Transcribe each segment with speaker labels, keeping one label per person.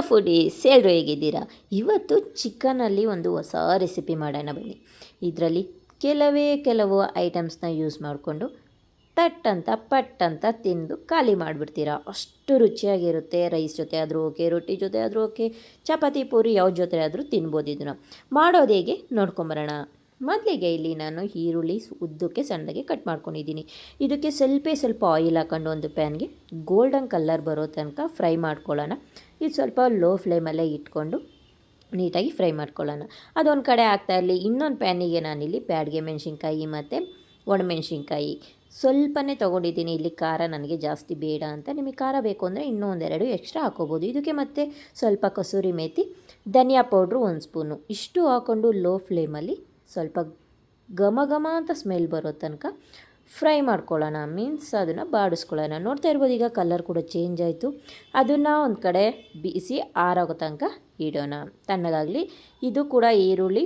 Speaker 1: Foodies ಎಲ್ಲರೂ ಹೇಗಿದ್ದೀರಾ? ಇವತ್ತು ಚಿಕನಲ್ಲಿ ಒಂದು ಹೊಸ ರೆಸಿಪಿ ಮಾಡೋಣ ಬನ್ನಿ. ಇದರಲ್ಲಿ ಕೆಲವೇ ಕೆಲವು ಐಟಮ್ಸ್ನ ಯೂಸ್ ಮಾಡಿಕೊಂಡು ತಟ್ ಅಂತ ಪಟ್ ಅಂತ ತಿಂದು ಖಾಲಿ ಮಾಡಿಬಿಡ್ತೀರಾ? ಅಷ್ಟು ರುಚಿಯಾಗಿರುತ್ತೆ. ರೈಸ್ ಜೊತೆ ಆದರೂ ಓಕೆ, ರೊಟ್ಟಿ ಜೊತೆ ಆದರೂ ಓಕೆ, ಚಪಾತಿ ಪೂರಿ ಯಾವ ಜೊತೆ ಆದರೂ ತಿನ್ಬೋದು ಇದನ್ನು. ಮಾಡೋದು ಹೇಗೆ? ನೋಡ್ಕೊಂಬರೋಣ. ಮೊದಲಿಗೆ ಇಲ್ಲಿ ನಾನು ಈರುಳ್ಳಿ ಉದ್ದಕ್ಕೆ ಸಣ್ಣಗೆ ಕಟ್ ಮಾಡ್ಕೊಂಡಿದ್ದೀನಿ. ಇದಕ್ಕೆ ಸ್ವಲ್ಪ ಸ್ವಲ್ಪ ಆಯಿಲ್ ಹಾಕೊಂಡು ಒಂದು ಪ್ಯಾನ್ಗೆ ಗೋಲ್ಡನ್ ಕಲರ್ ಬರೋ ತನಕ ಫ್ರೈ ಮಾಡ್ಕೊಳ್ಳೋಣ. ಇದು ಸ್ವಲ್ಪ ಲೋ ಫ್ಲೇಮಲ್ಲೇ ಇಟ್ಕೊಂಡು ನೀಟಾಗಿ ಫ್ರೈ ಮಾಡ್ಕೊಳ್ಳೋಣ. ಅದೊಂದು ಕಡೆ ಆಗ್ತಾ ಇರಲಿ. ಇನ್ನೊಂದು ಪ್ಯಾನಿಗೆ ನಾನಿಲ್ಲಿ ಬ್ಯಾಡ್ಗೆ ಮೆಣಸಿನ್ಕಾಯಿ ಮತ್ತು ಒಣಮೆಣ್ಸಿನ್ಕಾಯಿ. ಸ್ವಲ್ಪನೇ ತೊಗೊಂಡಿದ್ದೀನಿ. ಇಲ್ಲಿ ಖಾರ ನನಗೆ ಜಾಸ್ತಿ ಬೇಡ ಅಂತ. ನಿಮಗೆ ಖಾರ ಬೇಕು ಅಂದರೆ ಇನ್ನೂ ಒಂದೆರಡು ಎಕ್ಸ್ಟ್ರಾ ಹಾಕೋಬೋದು. ಇದಕ್ಕೆ ಮತ್ತೆ ಸ್ವಲ್ಪ ಕಸೂರಿ ಮೇಥಿ ಧನಿಯಾ ಪೌಡ್ರು ಒಂದು ಸ್ಪೂನು ಇಷ್ಟು ಹಾಕ್ಕೊಂಡು ಲೋ ಫ್ಲೇಮಲ್ಲಿ ಸ್ವಲ್ಪ ಘಮ ಘಮ ಅಂತ ಸ್ಮೆಲ್ ಬರೋ ತನಕ ಫ್ರೈ ಮಾಡ್ಕೊಳ್ಳೋಣ. ಮೀನ್ಸ್ ಅದನ್ನು ಬಾಡಿಸ್ಕೊಳ್ಳೋಣ. ನೋಡ್ತಾ ಇರ್ಬೋದು, ಈಗ ಕಲರ್ ಕೂಡ ಚೇಂಜ್ ಆಯಿತು. ಅದನ್ನು ಒಂದು ಕಡೆ ಬಿಸಿ ಆರೋಗೋ ತನಕ ಇಡೋಣ. ತಣ್ಣಗಾಗಲಿ. ಇದು ಕೂಡ ಈರುಳ್ಳಿ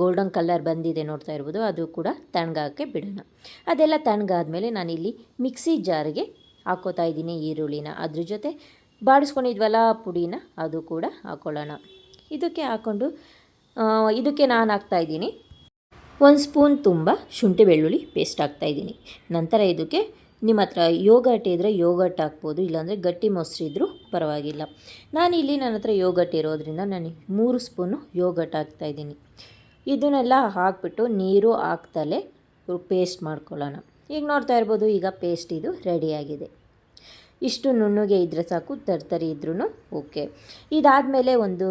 Speaker 1: ಗೋಲ್ಡನ್ ಕಲರ್ ಬಂದಿದೆ ನೋಡ್ತಾ ಇರ್ಬೋದು, ಅದು ಕೂಡ ತಣ್ಣಗಾಕೆ ಬಿಡೋಣ. ಅದೆಲ್ಲ ತಣ್ಣಗಾದ್ಮೇಲೆ ನಾನಿಲ್ಲಿ ಮಿಕ್ಸಿ ಜಾರಿಗೆ ಹಾಕೋತಾ ಇದ್ದೀನಿ ಈರುಳ್ಳಿನ. ಅದ್ರ ಜೊತೆ ಬಾಡಿಸ್ಕೊಂಡಿದ್ವಲ್ಲ ಪುಡಿನ, ಅದು ಕೂಡ ಹಾಕ್ಕೊಳ್ಳೋಣ ಇದಕ್ಕೆ ಹಾಕ್ಕೊಂಡು ಇದಕ್ಕೆ ನಾನು ಹಾಕ್ತಾಯಿದ್ದೀನಿ ಒಂದು ಸ್ಪೂನ್ ತುಂಬ ಶುಂಠಿ ಬೆಳ್ಳುಳ್ಳಿ ಪೇಸ್ಟ್ ಹಾಕ್ತಾಯಿದ್ದೀನಿ ನಂತರ ಇದಕ್ಕೆ ನಿಮ್ಮ ಹತ್ರ ಯೋಗಟ್ ಇದ್ದರೆ ಯೋಗಟ್ ಹಾಕ್ಬೋದು, ಇಲ್ಲಾಂದರೆ ಗಟ್ಟಿ ಮೊಸರು ಇದ್ದರೂ ಪರವಾಗಿಲ್ಲ. ನಾನಿಲ್ಲಿ ನನ್ನ ಹತ್ರ ಯೋಗಟ್ ಇರೋದ್ರಿಂದ ನಾನು ಮೂರು ಸ್ಪೂನು ಯೋಗಟ್ ಹಾಕ್ತಾಯಿದ್ದೀನಿ ಇದನ್ನೆಲ್ಲ ಹಾಕ್ಬಿಟ್ಟು ನೀರು ಹಾಕ್ತಲೇ ಪೇಸ್ಟ್ ಮಾಡ್ಕೊಳ್ಳೋಣ. ಈಗ ನೋಡ್ತಾ ಇರ್ಬೋದು, ಈಗ ಪೇಸ್ಟ್ ಇದು ರೆಡಿಯಾಗಿದೆ ಇಷ್ಟು ನುಣ್ಣುಗೆ ಇದ್ದರೆ ಸಾಕು, ತರ್ತರಿ ಇದ್ರೂ ಓಕೆ ಇದಾದಮೇಲೆ ಒಂದು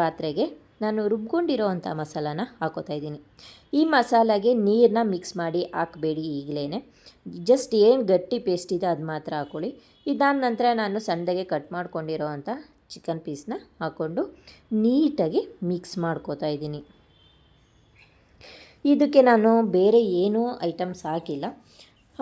Speaker 1: ಪಾತ್ರೆಗೆ ನಾನು ರುಬ್ಕೊಂಡಿರೋ ಅಂಥ ಮಸಾಲಾನ ಹಾಕೋತಾ ಇದ್ದೀನಿ. ಈ ಮಸಾಲಾಗೆ ನೀರನ್ನ ಮಿಕ್ಸ್ ಮಾಡಿ ಹಾಕಬೇಡಿ ಈಗಲೇ ಜಸ್ಟ್ ಏನು ಗಟ್ಟಿ ಪೇಸ್ಟ್ ಇದೆ ಅದು ಮಾತ್ರ ಹಾಕೊಳ್ಳಿ. ಇದಾದ ನಂತರ ನಾನು ಸಣ್ಣದಾಗೆ ಕಟ್ ಮಾಡ್ಕೊಂಡಿರೋ ಅಂಥ ಚಿಕನ್ ಪೀಸ್ನ ಹಾಕ್ಕೊಂಡು ನೀಟಾಗಿ ಮಿಕ್ಸ್ ಮಾಡ್ಕೋತಾ ಇದ್ದೀನಿ. ಇದಕ್ಕೆ ನಾನು ಬೇರೆ ಏನೂ ಐಟಮ್ಸ್ ಹಾಕಿಲ್ಲ.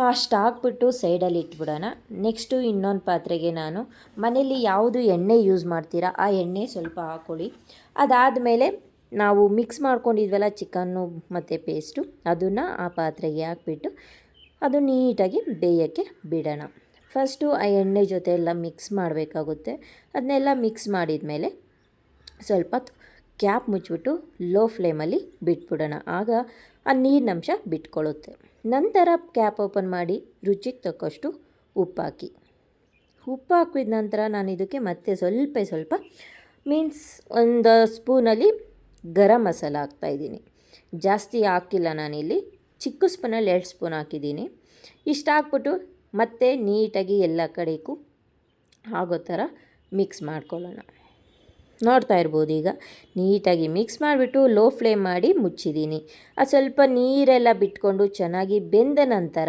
Speaker 1: ಅಷ್ಟು ಹಾಕ್ಬಿಟ್ಟು ಸೈಡಲ್ಲಿ ಇಟ್ಬಿಡೋಣ. ನೆಕ್ಸ್ಟು ಇನ್ನೊಂದು ಪಾತ್ರೆಗೆ ನಾನು ಮನೇಲಿ ಯಾವುದು ಎಣ್ಣೆ ಯೂಸ್ ಮಾಡ್ತೀರಾ ಆ ಎಣ್ಣೆ ಸ್ವಲ್ಪ ಹಾಕ್ಕೊಳ್ಳಿ. ಅದಾದಮೇಲೆ ನಾವು ಮಿಕ್ಸ್ ಮಾಡ್ಕೊಂಡಿದ್ವಲ್ಲ ಚಿಕನ್ನು ಮತ್ತು ಪೇಸ್ಟು, ಅದನ್ನು ಆ ಪಾತ್ರೆಗೆ ಹಾಕ್ಬಿಟ್ಟು ಅದು ನೀಟಾಗಿ ಬೇಯೋಕ್ಕೆ ಬಿಡೋಣ. ಫಸ್ಟು ಆ ಎಣ್ಣೆ ಜೊತೆ ಎಲ್ಲ ಮಿಕ್ಸ್ ಮಾಡಬೇಕಾಗುತ್ತೆ. ಅದನ್ನೆಲ್ಲ ಮಿಕ್ಸ್ ಮಾಡಿದ ಮೇಲೆ ಸ್ವಲ್ಪ ಕ್ಯಾಪ್ ಮುಚ್ಚಿಬಿಟ್ಟು ಲೋ ಫ್ಲೇಮಲ್ಲಿ ಬಿಟ್ಬಿಡೋಣ. ಆಗ ಆ ನೀರಿನಂಶ ಬಿಟ್ಕೊಳ್ಳುತ್ತೆ. ನಂತರ ಕ್ಯಾಪ್ ಓಪನ್ ಮಾಡಿ, ರುಚಿಗೆ ತಕ್ಕಷ್ಟು ಉಪ್ಪಾಕಿ. ಉಪ್ಪು ಹಾಕಿದ ನಂತರ ನಾನು ಇದಕ್ಕೆ ಮತ್ತೆ ಸ್ವಲ್ಪ ಸ್ವಲ್ಪ ಮೀನ್ಸ್ ಒಂದು ಸ್ಪೂನಲ್ಲಿ ಗರಂ ಮಸಾಲ ಹಾಕ್ತಾಯಿದ್ದೀನಿ ಜಾಸ್ತಿ ಹಾಕಿಲ್ಲ ನಾನಿಲ್ಲಿ, ಚಿಕ್ಕ ಸ್ಪೂನಲ್ಲಿ ಎರಡು ಸ್ಪೂನ್ ಹಾಕಿದ್ದೀನಿ. ಇಷ್ಟು ಹಾಕ್ಬಿಟ್ಟು ಮತ್ತೆ ನೀಟಾಗಿ ಎಲ್ಲ ಕಡೆಗೂ ಆಗೋ ಥರ ಮಿಕ್ಸ್ ಮಾಡ್ಕೊಳ್ಳೋಣ. ನೋಡ್ತಾ ಇರ್ಬೋದು ಈಗ. ನೀಟಾಗಿ ಮಿಕ್ಸ್ ಮಾಡಿಬಿಟ್ಟು ಲೋ ಫ್ಲೇಮ್ ಮಾಡಿ ಮುಚ್ಚಿದ್ದೀನಿ. ಅದು ಸ್ವಲ್ಪ ನೀರೆಲ್ಲ ಬಿಟ್ಕೊಂಡು ಚೆನ್ನಾಗಿ ಬೆಂದ ನಂತರ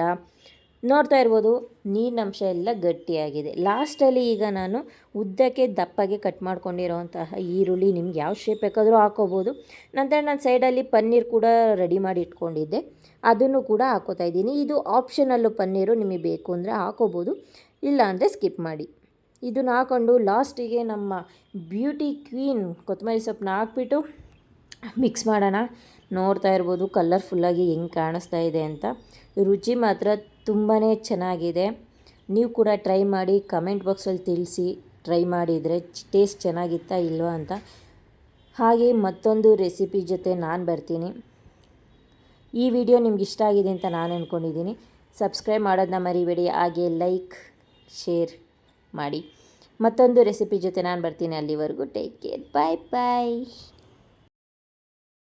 Speaker 1: ನೋಡ್ತಾ ಇರ್ಬೋದು ನೀರಿನಂಶ ಎಲ್ಲ ಗಟ್ಟಿಯಾಗಿದೆ. ಲಾಸ್ಟಲ್ಲಿ ಈಗ ನಾನು ಉದ್ದಕ್ಕೆ ದಪ್ಪಗೆ ಕಟ್ ಮಾಡ್ಕೊಂಡಿರೋವಂತಹ ಈರುಳ್ಳಿ ನಿಮ್ಗೆ ಯಾವ ಶೇಪ್ ಬೇಕಾದರೂ ಹಾಕೋಬೋದು. ನಂತರ ನಾನು ಸೈಡಲ್ಲಿ ಪನ್ನೀರ್ ಕೂಡ ರೆಡಿ ಮಾಡಿ ಇಟ್ಕೊಂಡಿದ್ದೆ. ಅದನ್ನು ಕೂಡ ಹಾಕೋತಾ ಇದ್ದೀನಿ. ಇದು ಆಪ್ಷನಲ್ಲು ಪನ್ನೀರು ನಿಮಗೆ ಬೇಕು ಅಂದರೆ ಹಾಕೋಬೋದು. ಇಲ್ಲ ಅಂದರೆ ಸ್ಕಿಪ್ ಮಾಡಿ. ಇದನ್ನ ಹಾಕೊಂಡು ಲಾಸ್ಟಿಗೆ ನಮ್ಮ ಬ್ಯೂಟಿ ಕ್ವೀನ್ ಕೊತ್ತಂಬರಿ ಸೊಪ್ಪನ್ನ ಹಾಕ್ಬಿಟ್ಟು ಮಿಕ್ಸ್ ಮಾಡೋಣ. ನೋಡ್ತಾ ಇರ್ಬೋದು ಕಲರ್ಫುಲ್ಲಾಗಿ ಹೆಂಗೆ ಕಾಣಿಸ್ತಾ ಇದೆ ಅಂತ. ರುಚಿ ಮಾತ್ರ ತುಂಬಾ ಚೆನ್ನಾಗಿದೆ. ನೀವು ಕೂಡ ಟ್ರೈ ಮಾಡಿ, ಕಮೆಂಟ್ ಬಾಕ್ಸಲ್ಲಿ ತಿಳಿಸಿ, ಟ್ರೈ ಮಾಡಿದರೆ ಟೇಸ್ಟ್ ಚೆನ್ನಾಗಿತ್ತಾ ಇಲ್ವಾ ಅಂತ. ಹಾಗೆ ಮತ್ತೊಂದು ರೆಸಿಪಿ ಜೊತೆ ನಾನು ಬರ್ತೀನಿ. ಈ ವಿಡಿಯೋ ನಿಮ್ಗೆ ಇಷ್ಟ ಆಗಿದೆ ಅಂತ ನಾನು ಅಂದ್ಕೊಂಡಿದ್ದೀನಿ ಸಬ್ಸ್ಕ್ರೈಬ್ ಮಾಡೋದನ್ನ ಮರಿಬೇಡಿ. ಹಾಗೆ ಲೈಕ್, ಶೇರ್. ಮಾಡಿ ಮತ್ತೊಂದು ರೆಸಿಪಿ ಜೊತೆ ನಾನು ಬರ್ತೀನಿ ಅಲ್ಲಿವರೆಗೂ. ಟೇಕ್ ಕೇರ್ ಬಾಯ್ ಬಾಯ್